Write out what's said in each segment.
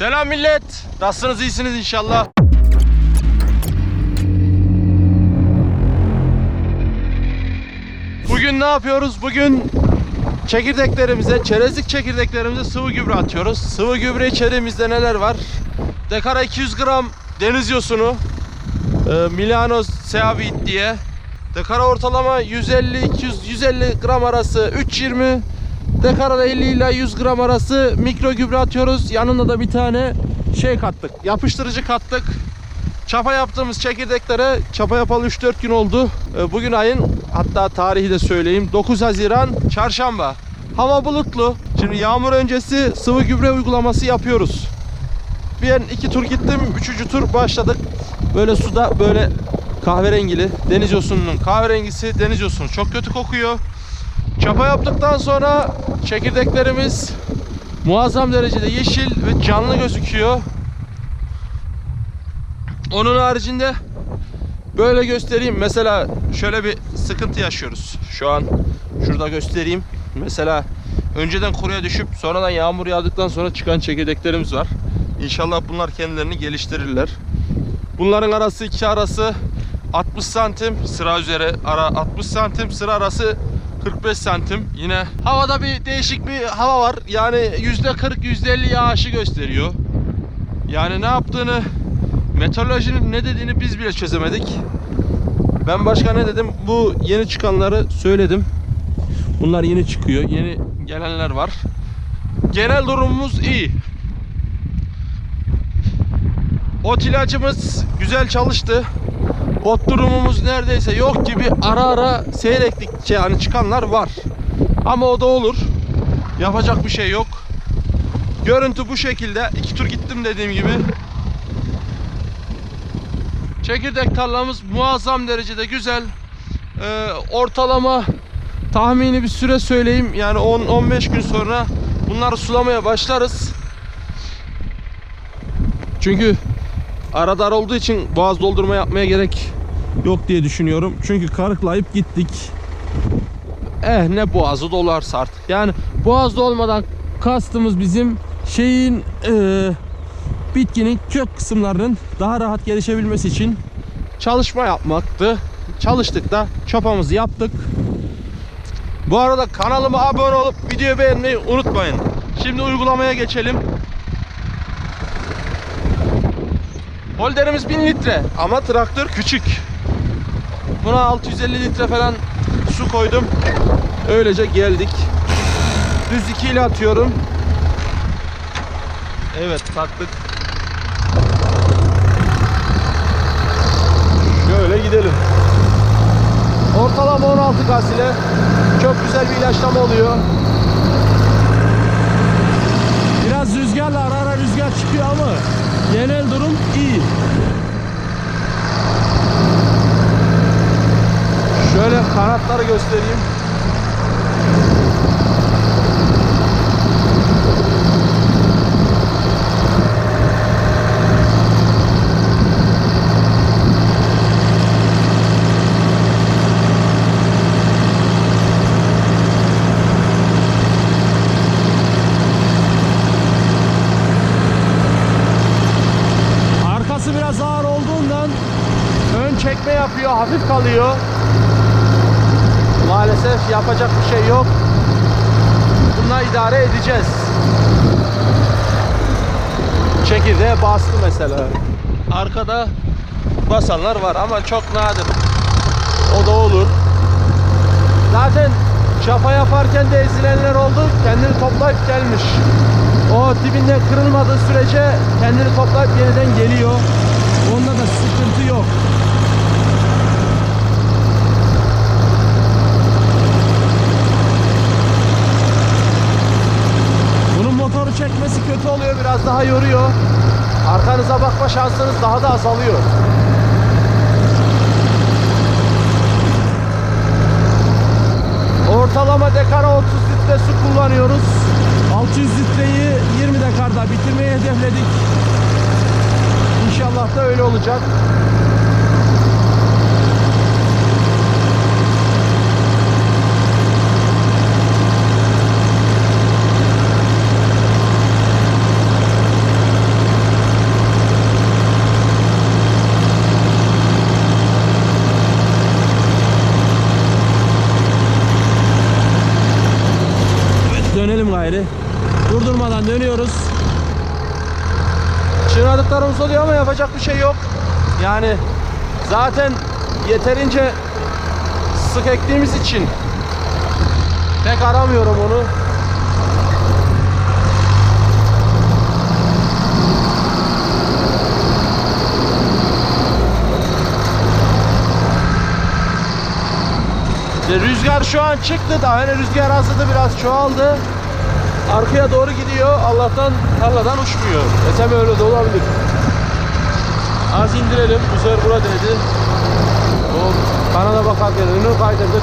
Selam millet. Nasılsınız? iyisiniz inşallah. Bugün ne yapıyoruz? Bugün çekirdeklerimize, çerezlik çekirdeklerimize sıvı gübre atıyoruz. Sıvı gübre içeriğimizde neler var? Dekara 200 gram deniz yosunu, e, Milano Seavit diye. Dekara ortalama 150 200 150 gram arası 320 Dekara 50 ile 100 gram arası mikro gübre atıyoruz. Yanında da bir tane şey kattık. Yapıştırıcı kattık. Çapa yaptığımız çekirdeklere çapa yapalı 3-4 gün oldu. Ee, Bugün ayın hatta tarihi de söyleyeyim 9 Haziran çarşamba. Hava bulutlu. Şimdi yağmur öncesi sıvı gübre uygulaması yapıyoruz. Ben iki tur gittim. Üçüncü tur başladık. Böyle suda böyle kahverengili deniz yosununun kahverengisi deniz yosunu çok kötü kokuyor. Çapa yaptıktan sonra çekirdeklerimiz muazzam derecede yeşil ve canlı gözüküyor. Onun haricinde böyle göstereyim. Mesela şöyle bir sıkıntı yaşıyoruz. Şu an şurada göstereyim. Mesela önceden kuruya düşüp sonradan yağmur yağdıktan sonra çıkan çekirdeklerimiz var. İnşallah bunlar kendilerini geliştirirler. Bunların arası iki arası 60 santim sıra üzeri ara 60 santim sıra arası 45 santim. Yine havada bir değişik bir hava var. Yani %40 %50 yağışı gösteriyor. Yani ne yaptığını meteorolojinin ne dediğini biz bile çözemedik. Ben başka ne dedim? Bu yeni çıkanları söyledim. Bunlar yeni çıkıyor. Yeni gelenler var. Genel durumumuz iyi. Ot ilacımız güzel çalıştı. Ot durumumuz neredeyse yok gibi ara ara seyreklik yani çıkanlar var. Ama o da olur. Yapacak bir şey yok. Görüntü bu şekilde. İki tur gittim dediğim gibi. Çekirdek tarlamız muazzam derecede güzel. Ee, ortalama tahmini bir süre söyleyeyim. Yani 10-15 gün sonra bunları sulamaya başlarız. Çünkü ara dar olduğu için boğaz doldurma yapmaya gerek yok diye düşünüyorum. Çünkü karıklayıp gittik. Eh ne boğazı dolarsa artık. Yani boğaz dolmadan kastımız bizim şeyin eee, bitkinin kök kısımlarının daha rahat gelişebilmesi için çalışma yapmaktı. Çalıştık da çapamızı yaptık. Bu arada kanalıma abone olup videoyu beğenmeyi unutmayın. Şimdi uygulamaya geçelim. Holderimiz 1000 litre ama traktör küçük. Buna 650 litre falan su koydum. Öylece geldik. Düz 2 ile atıyorum. Evet taktık. Şöyle gidelim. Ortalama 16 gaz ile çok güzel bir ilaçlama oluyor. Biraz rüzgarla ara ara rüzgar çıkıyor ama genel durum iyi. Şöyle kanatları göstereyim. Ön çekme yapıyor, hafif kalıyor. Maalesef yapacak bir şey yok. Bununla idare edeceğiz. Çekirdeğe bastı mesela. Arkada basanlar var ama çok nadir. O da olur. Zaten çapa yaparken de ezilenler oldu. Kendini toplayıp gelmiş. O dibinden kırılmadığı sürece kendini toplayıp yeniden geliyor. Onda da sıkıntı yok. Bunun motoru çekmesi kötü oluyor. Biraz daha yoruyor. Arkanıza bakma şansınız daha da azalıyor. Ortalama dekara 30 litre su kullanıyoruz. 600 litreyi 20 dekarda bitirmeyi hedefledik. İnşallah da öyle olacak. Beri. Durdurmadan dönüyoruz. Çırladıklarımız oluyor ama yapacak bir şey yok. Yani zaten yeterince sık ektiğimiz için pek aramıyorum onu. Rüzgar şu an çıktı. Daha hani rüzgar aslında biraz çoğaldı. Arkaya doğru gidiyor. Allah'tan tarladan uçmuyor. Desem öyle de olabilir. Az indirelim. Bu sefer bura dedi. O kanada bakarken önünü kaydırdık.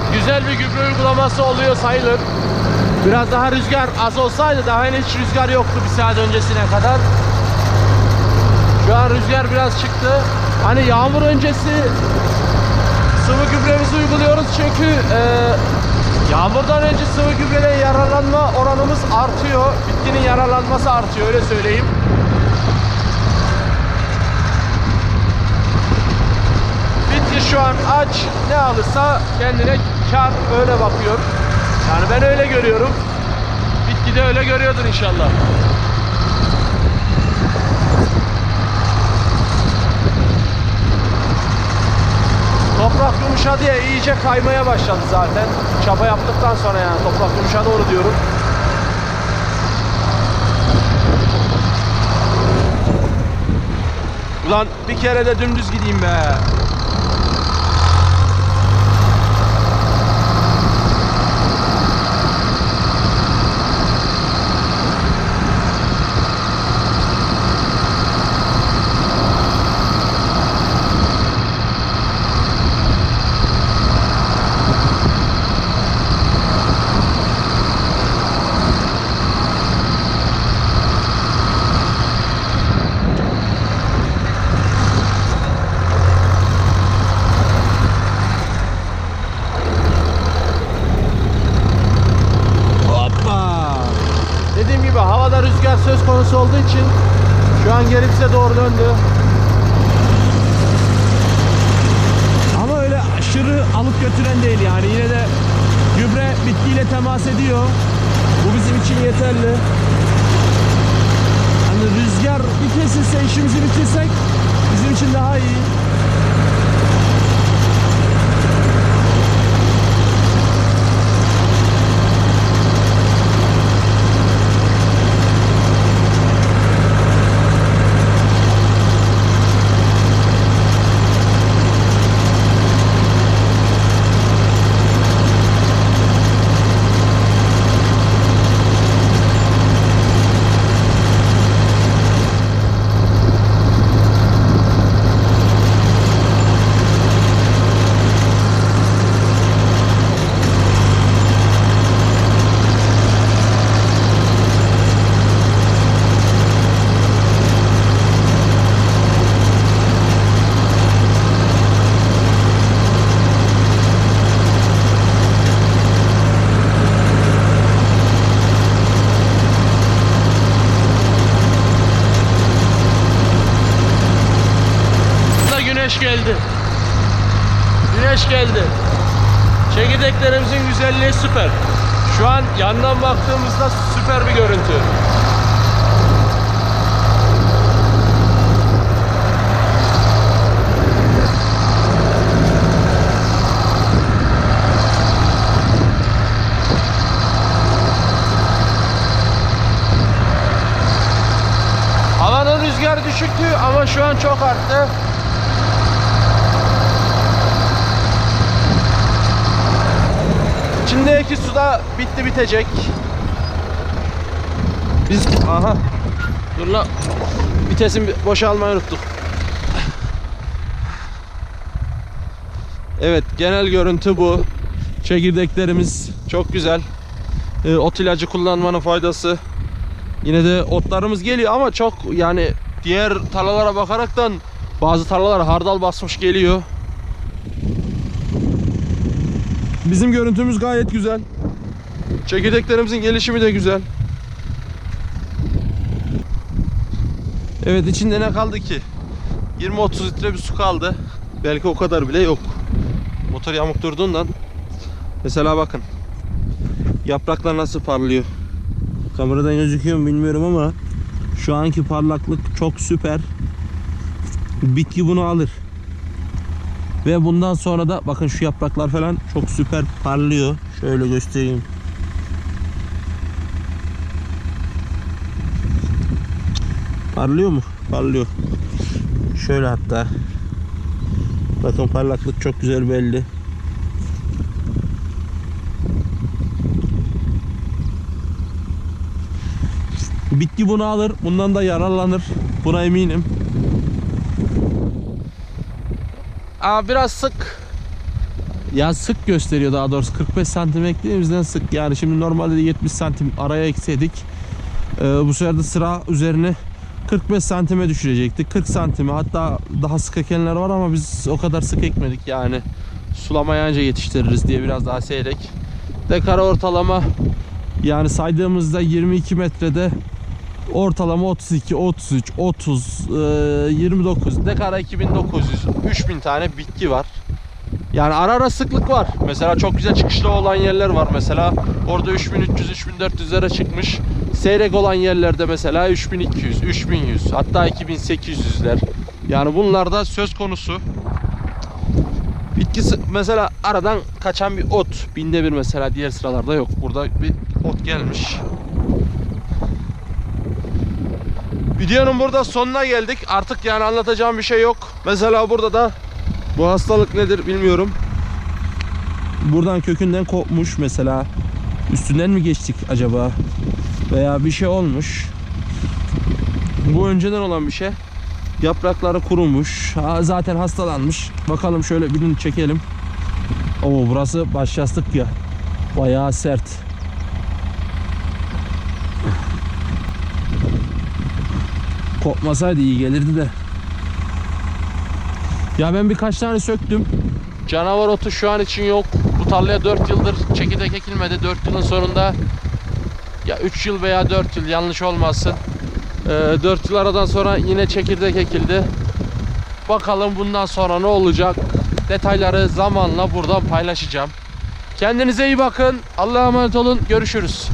Evet güzel bir gübre uygulaması oluyor sayılır. Biraz daha rüzgar az olsaydı daha hiç rüzgar yoktu bir saat öncesine kadar. Şu an rüzgar biraz çıktı. Hani yağmur öncesi sıvı gübremizi uyguluyoruz çünkü e, yağmurdan önce sıvı gübreden yararlanma oranımız artıyor. Bitkinin yararlanması artıyor öyle söyleyeyim. Bitki şu an aç ne alırsa kendine kar öyle bakıyor. Yani ben öyle görüyorum. Bitki de öyle görüyordur inşallah. Toprak yumuşadı ya iyice kaymaya başladı zaten. Çaba yaptıktan sonra yani toprak yumuşadı onu diyorum. Ulan bir kere de dümdüz gideyim be. Hoppa. Dediğim gibi havada rüzgar söz konusu olduğu için şu an geri bize doğru döndü. Ama öyle aşırı alıp götüren değil yani yine de gübre bitkiyle temas ediyor. Bu bizim için yeterli. Hani rüzgar bir kesilse işimizi bitirsek bizim için daha iyi. Çekirdeklerimizin güzelliği süper. Şu an yandan baktığımızda süper bir görüntü. Havanın düşüktü ama şu an çok arttı. İçindeki su da bitti bitecek. Biz aha dur la vitesin boşalmayı unuttuk. Evet genel görüntü bu. Çekirdeklerimiz çok güzel. Ee, ot ilacı kullanmanın faydası. Yine de otlarımız geliyor ama çok yani diğer tarlalara bakaraktan bazı tarlalar hardal basmış geliyor. Bizim görüntümüz gayet güzel. Çekirdeklerimizin gelişimi de güzel. Evet içinde ne kaldı ki? 20-30 litre bir su kaldı. Belki o kadar bile yok. Motor yamuk durduğundan. Mesela bakın. Yapraklar nasıl parlıyor. Kameradan gözüküyor mu bilmiyorum ama şu anki parlaklık çok süper. Bitki bunu alır. Ve bundan sonra da bakın şu yapraklar falan çok süper parlıyor. Şöyle göstereyim. Parlıyor mu? Parlıyor. Şöyle hatta. Bakın parlaklık çok güzel belli. Bitki bunu alır. Bundan da yararlanır. Buna eminim. Aa, biraz sık. Ya sık gösteriyor daha doğrusu. 45 santim eklediğimizden sık. Yani şimdi normalde de 70 santim araya ekseydik. Ee, bu sefer de sıra üzerine 45 santime düşürecektik. 40 santime hatta daha sık ekenler var ama biz o kadar sık ekmedik yani. Sulamaya anca yetiştiririz diye biraz daha seyrek. Dekara ortalama yani saydığımızda 22 metrede ortalama 32, 33, 30, e, 29, dekara 2900, 3000 tane bitki var. Yani ara ara sıklık var. Mesela çok güzel çıkışlı olan yerler var. Mesela orada 3300, 3400'lere çıkmış. Seyrek olan yerlerde mesela 3200, 3100, hatta 2800'ler. Yani bunlar da söz konusu. Bitkisi mesela aradan kaçan bir ot. Binde bir mesela diğer sıralarda yok. Burada bir ot gelmiş. Videonun burada sonuna geldik. Artık yani anlatacağım bir şey yok. Mesela burada da bu hastalık nedir bilmiyorum. Buradan kökünden kopmuş mesela. Üstünden mi geçtik acaba? Veya bir şey olmuş. Bu önceden olan bir şey. Yaprakları kurumuş. Ha, zaten hastalanmış. Bakalım şöyle birini çekelim. Oo burası baş yastık ya. Bayağı sert. Kopmasaydı iyi gelirdi de. Ya ben birkaç tane söktüm. Canavar otu şu an için yok. Bu tarlaya 4 yıldır çekirdek ekilmedi. 4 yılın sonunda ya 3 yıl veya 4 yıl yanlış olmasın. Ee, 4 yıl aradan sonra yine çekirdek ekildi. Bakalım bundan sonra ne olacak? Detayları zamanla buradan paylaşacağım. Kendinize iyi bakın. Allah'a emanet olun. Görüşürüz.